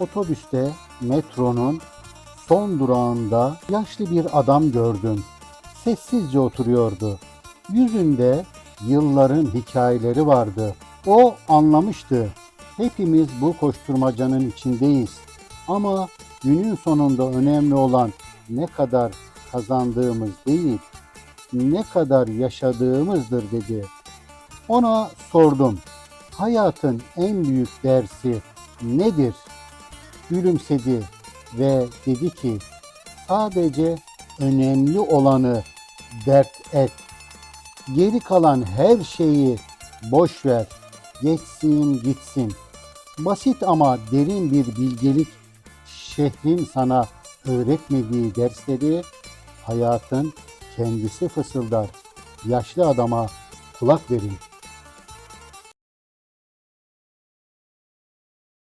Otobüste metronun son durağında yaşlı bir adam gördüm. Sessizce oturuyordu. Yüzünde yılların hikayeleri vardı. O anlamıştı. Hepimiz bu koşturmacanın içindeyiz. Ama günün sonunda önemli olan ne kadar kazandığımız değil, ne kadar yaşadığımızdır dedi. Ona sordum. Hayatın en büyük dersi nedir? Gülümsedi ve dedi ki sadece önemli olanı dert et. Geri kalan her şeyi boş ver. Geçsin gitsin. Basit ama derin bir bilgelik şehrin sana öğretmediği dersleri hayatın kendisi fısıldar. Yaşlı adama kulak verin.